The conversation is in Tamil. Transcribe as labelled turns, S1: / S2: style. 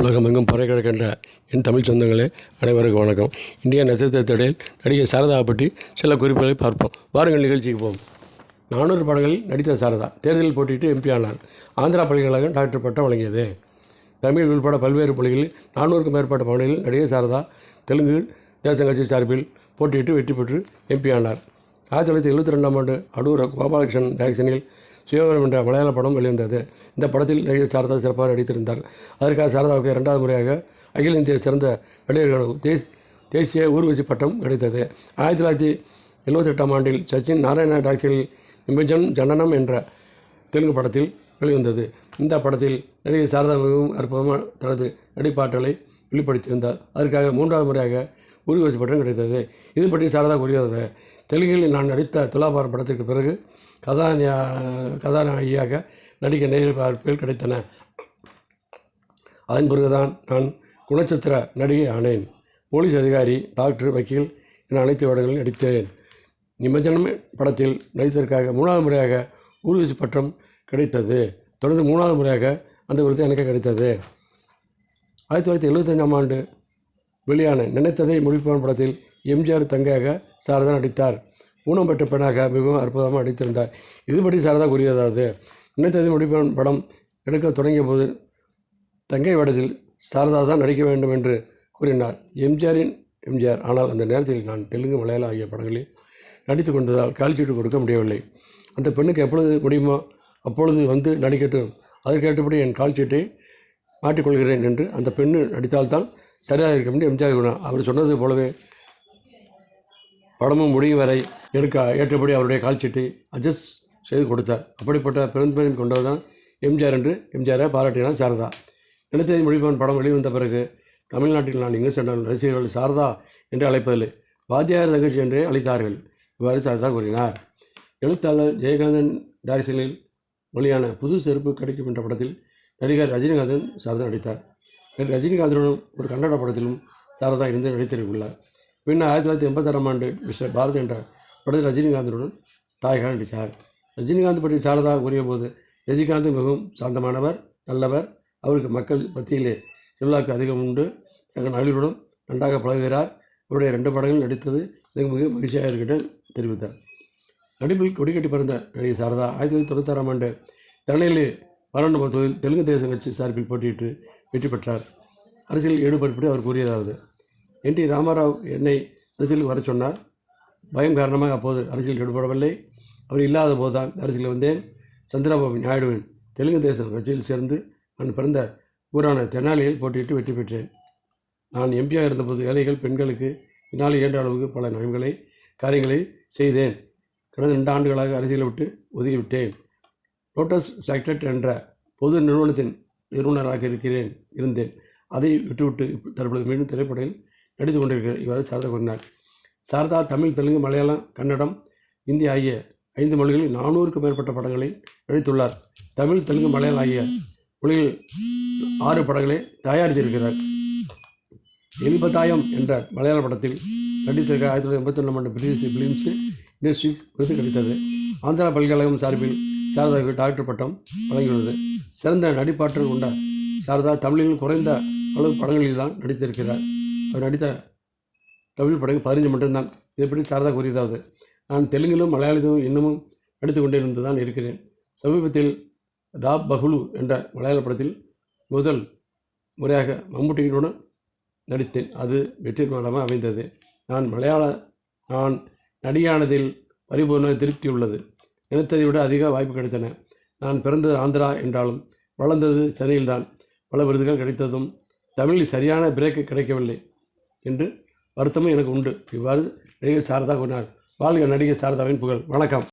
S1: உலகமெங்கும் பறை கிடக்கின்ற என் தமிழ் சொந்தங்களே அனைவருக்கும் வணக்கம். இந்திய நட்சத்திரத்திடையில் நடிகை சாரதா பற்றி சில குறிப்புகளை பார்ப்போம். வாருங்கள் நிகழ்ச்சிக்கு போவோம். நானூறு படங்களில் நடித்த சாரதா தேர்தலில் போட்டியிட்டு எம்பி ஆனார். ஆந்திரா பல்கலைக்கழகம் டாக்டர் பட்டம் வழங்கியது. தமிழ் உள்பட பல்வேறு மொழிகளில் நானூறுக்கும் மேற்பட்ட பகுதிகளில் நடிகை சாரதா தெலுங்கு தேசம் கட்சி சார்பில் போட்டியிட்டு வெற்றி பெற்று எம்பி ஆனார். ஆயிரத்தி தொள்ளாயிரத்தி எழுபத்தி ரெண்டாம் ஆண்டு அடூர் கோபாலகிருஷ்ணன் டைரக்ஷனில் சுயவரம் என்ற மலையாள படம் வெளிவந்தது. இந்த படத்தில் நடிகர் சாரதா சிறப்பாக நடித்திருந்தார். அதற்காக சாரதாவுக்கு இரண்டாவது முறையாக அகில இந்திய சிறந்த நடிகர்களுக்கு தேஸ் தேசிய ஊர்வசி பட்டம் கிடைத்தது. ஆயிரத்தி தொள்ளாயிரத்தி எழுபத்தெட்டாம் ஆண்டில் சச்சின் நாராயண டாக்ஸில் நிமிஜன் ஜனனம் என்ற தெலுங்கு படத்தில் வெளிவந்தது. இந்த படத்தில் நடிகை சாரதா மிகவும் அற்புதமாக தனது நடிப்பாற்றலை வெளிப்படுத்தியிருந்தார். அதற்காக மூன்றாவது முறையாக ஊர்வசி பட்டம் கிடைத்தது. இது பற்றி சாரதா கூறியது தெலுங்கில் நான் நடித்த துலாபாரம் படத்திற்கு பிறகு கதாநாய கதாநாயகியாக நடிக்க நேரில் வாய்ப்புகள் கிடைத்தன. அதன் பிறகுதான் நான் குணச்சித்திர நடிகை ஆனேன். போலீஸ் அதிகாரி டாக்டர் வக்கீல் என அனைத்து வேடங்களில் நடித்தேன். நிமஜனம் படத்தில் நடித்ததற்காக மூணாவது முறையாக ஊர்வசி பட்டம் கிடைத்தது. தொடர்ந்து மூணாவது முறையாக அந்த விருது எனக்கு கிடைத்தது. ஆயிரத்தி தொள்ளாயிரத்தி எழுபத்தஞ்சாம் ஆண்டு வெளியான நினைத்ததை முடிப்பான் படத்தில் எம்ஜிஆர் தங்கையாக சாரதா நடித்தார். ஊனம் பெற்ற பெண்ணாக மிகவும் அற்புதமாக நடித்திருந்தார். இதுபடி சாரதா கூறியதாவது நினைத்ததை முடிப்பான் படம் எடுக்க தொடங்கிய போது தங்கை வேடத்தில் சாரதா தான் நடிக்க வேண்டும் என்று கூறினார். எம்ஜிஆரின் எம்ஜிஆர் ஆனால் அந்த நேரத்தில் நான் தெலுங்கு மலையாளம் ஆகிய படங்களில் நடித்து கொண்டதால் கால்ஷீட்டு கொடுக்க முடியவில்லை. அந்த பெண்ணுக்கு எப்பொழுது முடியுமோ அப்பொழுது வந்து நடிக்கட்டும். அதற்கேற்றபடி என் கால்ஷீட்டை மாட்டிக்கொள்கிறேன் என்று அந்த பெண்ணு நடித்தால்தான் சரியாக இருக்கும் என்று எம்ஜிஆர் கூறினார் அவர் சொன்னது போலவே படமும் முடியும் வரை எடுக்க ஏற்றபடி அவருடைய கால்ச்சீட்டை அட்ஜஸ்ட் செய்து கொடுத்தார். அப்படிப்பட்ட பெருந்தன்மை கொண்டதுதான் எம்ஜிஆர் என்று எம்ஜிஆரை பாராட்டினார். சாரதா நினைத்ததை மொழிபவன் படம் வெளிவந்த பிறகு தமிழ்நாட்டில் நான் இங்கு சென்றால் ரசிகர்கள் சாரதா என்று அழைப்பதில்லை வாத்தியார் தங்கச்சி என்றே அழைத்தார்கள். இவ்வாறு சாரதா கூறினார். எழுத்தாளர் ஜெயகாந்தன் டைரக்ஷனில் மொழியான புது செருப்பு கிடைக்கும் என்ற படத்தில் நடிகர் ரஜினிகாந்தன் சாரதா நடித்தார். ரஜினிகாந்துடன் ரஜினிகாந்தனுடன் ஒரு கன்னட படத்திலும் சாரதா இருந்து நடித்திருக்குள்ளார் பின்னர் ஆயிரத்தி தொள்ளாயிரத்தி எண்பத்தாறாம் ஆண்டு மிஸ்டர் பாரதி என்ற படத்தில் ரஜினிகாந்தனுடன் தாயகாக நடித்தார். ரஜினிகாந்த் பற்றி சாரதா கூறியபோது ரஜினிகாந்த் மிகவும் சாந்தமானவர் நல்லவர். அவருக்கு மக்கள் மத்தியிலே செல்வாக்கு அதிகம் உண்டு. சக நடிகருடன் நன்றாக பழகுகிறார். இவருடைய ரெண்டு படங்கள் நடித்தது எனக்கு மிக மகிழ்ச்சியாக இருக்கட்டும் தெரிவித்தார். நடிப்பில் கொடிக்கட்டி பிறந்த நடிகை சாரதா ஆயிரத்தி தொள்ளாயிரத்தி தொண்ணூத்தாறாம் ஆண்டு தலையில் பன்னெண்டு தொழில் தெலுங்கு தேசம் கட்சி சார்பில் போட்டியிட்டு வெற்றி பெற்றார். அரசியல் ஈடுபடுபடி அவர் கூறியதாவது என் டி. ராமாராவ் என்னை அரசியலுக்கு வர சொன்னார். பயம் காரணமாக அப்போது அரசியல் ஈடுபடவில்லை. அவர் இல்லாத போது தான் அரசியல் வந்தேன். சந்திரபாபு நாயுடுவின் தெலுங்கு தேசம் கட்சியில் சேர்ந்து நான் பிறந்த ஊரான தெனாலியில் போட்டியிட்டு வெற்றி பெற்றேன். நான் எம்பியாக இருந்தபோது ஏழைகள் பெண்களுக்கு பின்னால் இயன்ற அளவுக்கு பல நன்மைகளை காரியங்களை செய்தேன். கடந்த ரெண்டு ஆண்டுகளாக அரசியலை விட்டு ஒதுக்கிவிட்டேன் லோட்டஸ் சாக்டட் என்ற பொது நிறுவனத்தின் நிறுவனராக இருக்கிறேன் இருந்தேன். அதை விட்டுவிட்டு தற்பொழுது மீண்டும் திரைப்படத்தில் நடித்து கொண்டிருக்கிறார் இவ்வாறு சாரதா கூறினார். சாரதா தமிழ் தெலுங்கு மலையாளம் கன்னடம் இந்தி ஆகிய ஐந்து மொழிகளில் நானூறுக்கும் மேற்பட்ட படங்களை நடித்துள்ளார். தமிழ் தெலுங்கு மலையாளம் ஆகிய மொழியில் ஆறு படங்களை தயாரித்திருக்கிறார் எலிபதாயம் என்ற மலையாள படத்தில் நடித்திருக்க ஆயிரத்தி தொள்ளாயிரத்தி எண்பத்தி ஒன்றாம் ஆண்டு பிரிட்டிஷ் பிலிம்ஸ் இண்டஸ்ட்ரீஸ் விருது கிடைத்தது. ஆந்திரா பல்கலைக்கழகம் சார்பில் சாரதாவுக்கு டாக்டர் பட்டம் வழங்கியுள்ளது. சிறந்த நடிப்பாற்றல் கொண்ட சாரதா தமிழில் குறைந்த அளவு படங்களில் தான் நடித்திருக்கிறார். அவர் நடித்த தமிழ் படங்கள் பதினஞ்சு மட்டும்தான். இதைப்பற்றி சாரதா கூறியதாவது நான் தெலுங்கிலும் மலையாளத்திலும் இன்னமும் நடித்து கொண்டிருந்து தான் இருக்கிறேன். சமீபத்தில் ராப் பகுலு என்ற மலையாள படத்தில் முதல் முறையாக மம்முட்டியினுடன் நடித்தேன். அது வெற்றி படமாக அமைந்தது. நான் மலையாள நான் நடிகானதில் பரிபூர்ண திருப்தி உள்ளது. நினைத்ததை விட அதிக வாய்ப்பு கிடைத்தன. நான் பிறந்தது ஆந்திரா என்றாலும் வளர்ந்தது சென்னையில்தான். பல விருதுகள் கிடைத்ததும் தமிழில் சரியான பிரேக்கு கிடைக்கவில்லை என்று வருத்தமும் எனக்கு உண்டு. இவ்வாறு நடிகர் சாரதா கூறினார். வாழ்க நடிகர் சாரதாவின் புகழ். வணக்கம்.